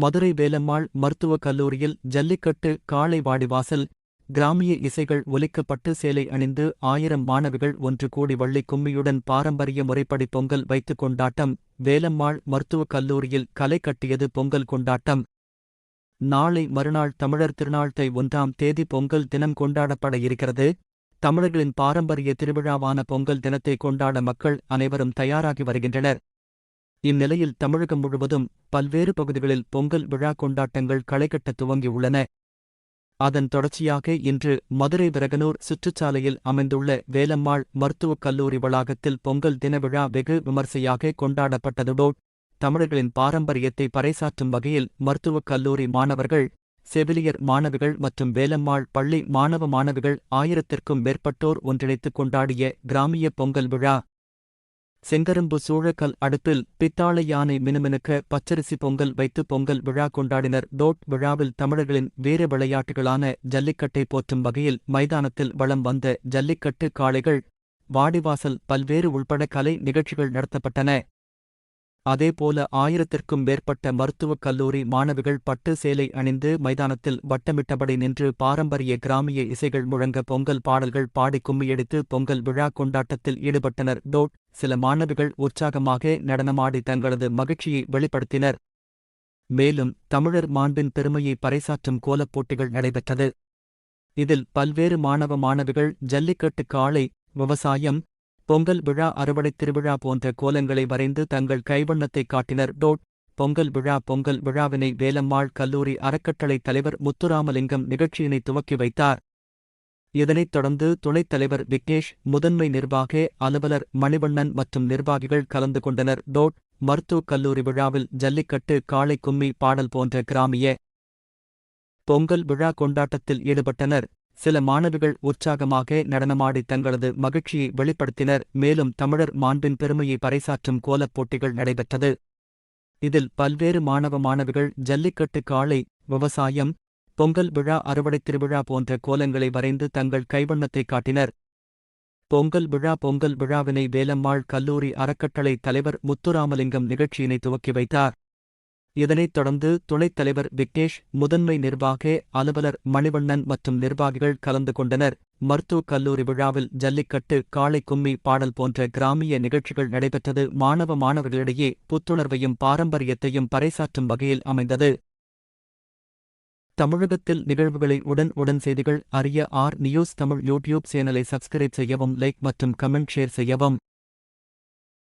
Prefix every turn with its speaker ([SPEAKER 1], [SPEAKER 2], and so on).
[SPEAKER 1] மதுரை வேலம்மாள் மருத்துவக் கல்லூரியில் ஜல்லிக்கட்டு காளை வாடிவாசல் கிராமிய இசைகள் ஒலிக்கப்பட்டு சேலை அணிந்து ஆயிரம் மாணவிகள் ஒன்று கூடி வள்ளி கும்மியுடன் பாரம்பரிய முறைப்படி பொங்கல் வைத்துக் கொண்டாட்டம். வேலம்மாள் மருத்துவக் கல்லூரியில் கலை கட்டியது பொங்கல் கொண்டாட்டம். நாளை மறுநாள் தமிழர் திருநாள் தை ஒன்றாம் தேதி பொங்கல் தினம் கொண்டாடப்பட இருக்கிறது. தமிழர்களின் பாரம்பரிய திருவிழாவான பொங்கல் தினத்தை கொண்டாட மக்கள் அனைவரும் தயாராகி வருகின்றனர். இந்நிலையில் தமிழகம் முழுவதும் பல்வேறு பகுதிகளில் பொங்கல் விழா கொண்டாட்டங்கள் களைகட்ட துவங்கியுள்ளன. அதன் தொடர்ச்சியாக இன்று மதுரை விரகனூர் சுற்றுச்சாலையில் அமைந்துள்ள வேலம்மாள் மருத்துவக் கல்லூரி வளாகத்தில் பொங்கல் தின விழா வெகு விமர்சையாக கொண்டாடப்பட்டதுடோ தமிழர்களின் பாரம்பரியத்தை பறைசாற்றும் வகையில் மருத்துவக் கல்லூரி மாணவர்கள் செவிலியர் மாணவிகள் மற்றும் வேலம்மாள் பள்ளி மாணவ மாணவிகள் ஆயிரத்திற்கும் மேற்பட்டோர் ஒன்றிணைத்து கொண்டாடிய கிராமிய பொங்கல் விழா. செங்கரும்பு சூழக்கல் அடுப்பில் பித்தாளை யானை மினுமினுக்க பச்சரிசி பொங்கல் வைத்து பொங்கல் விழா கொண்டாடினர். டோட் விழாவில் தமிழர்களின் வீர விளையாட்டுகளான ஜல்லிக்கட்டை போற்றும் வகையில் மைதானத்தில் வளம் வந்த ஜல்லிக்கட்டு காளைகள் வாடிவாசல் பல்வேறு உள்பட கலை நிகழ்ச்சிகள் நடத்தப்பட்டன. அதேபோல ஆயிரத்திற்கும் மேற்பட்ட மருத்துவக் கல்லூரி மாணவிகள் பட்டு சேலை அணிந்து மைதானத்தில் வட்டமிட்டபடி நின்று பாரம்பரிய கிராமிய இசைகள் முழங்க பொங்கல் பாடல்கள் பாடி கும்மியடித்து பொங்கல் விழா கொண்டாட்டத்தில் ஈடுபட்டனர். டோட் சில மாணவிகள் உற்சாகமாக நடனமாடி தங்களது மகிழ்ச்சியை வெளிப்படுத்தினர். மேலும் தமிழர் மாண்பின் பெருமையை பறைசாற்றும் கோலப் போட்டிகள் நடைபெற்றது. இதில் பல்வேறு மாணவ மாணவிகள் ஜல்லிக்கட்டு காளை விவசாயம் பொங்கல் விழா அறுவடை திருவிழா போன்ற கோலங்களை வரைந்து தங்கள் கைவண்ணத்தை காட்டினர். டோட் பொங்கல் விழா பொங்கல் விழாவினை வேலம்மாள் கல்லூரி அறக்கட்டளை தலைவர் முத்துராமலிங்கம் நிகழ்ச்சியினை துவக்கி வைத்தார். இதனைத் தொடர்ந்து துணைத் தலைவர் விக்னேஷ் முதன்மை நிர்வாக அலுவலர் மணிவண்ணன் மற்றும் நிர்வாகிகள் கலந்து கொண்டனர். டோட் மருத்துவக் கல்லூரி விழாவில் ஜல்லிக்கட்டு காளை கும்மி பாடல் போன்ற கிராமிய பொங்கல் விழா கொண்டாட்டத்தில் ஈடுபட்டனர். சில மாணவிகள் உற்சாகமாக நடனமாடி தங்களது மகிழ்ச்சியை வெளிப்படுத்தினர். மேலும் தமிழர் மாண்பின் பெருமையை பறைசாற்றும் கோலப் போட்டிகள் நடைபெற்றது. இதில் பல்வேறு மாணவ மாணவிகள் ஜல்லிக்கட்டு காளை விவசாயம் பொங்கல் விழா அறுவடை திருவிழா போன்ற கோலங்களை வரைந்து தங்கள் கைவண்ணத்தை காட்டினர். பொங்கல் விழா பொங்கல் விழாவினை வேலம்மாள் கல்லூரி அறக்கட்டளை தலைவர் முத்துராமலிங்கம் நிகழ்ச்சியினை துவக்கி வைத்தார். இதனைத் தொடர்ந்து துணைத் தலைவர் விக்னேஷ் முதன்மை நிர்வாக அலுவலர் மணிவண்ணன் மற்றும் நிர்வாகிகள் கலந்து கொண்டனர். மருத்துவக் கல்லூரி விழாவில் ஜல்லிக்கட்டு காளை கும்மி பாடல் போன்ற கிராமிய நிகழ்ச்சிகள் நடைபெற்றது. மாணவ மாணவர்களிடையே புத்துணர்வையும் பாரம்பரியத்தையும் பறைசாற்றும் வகையில் அமைந்தது. தமிழகத்தில் நிகழ்வுகளை உடன் உடன் செய்திகள் அறிய ஆர் நியூஸ் தமிழ் யூடியூப் சேனலை சப்ஸ்கிரைப் செய்யவும் லைக் மற்றும் கமெண்ட் ஷேர் செய்யவும்.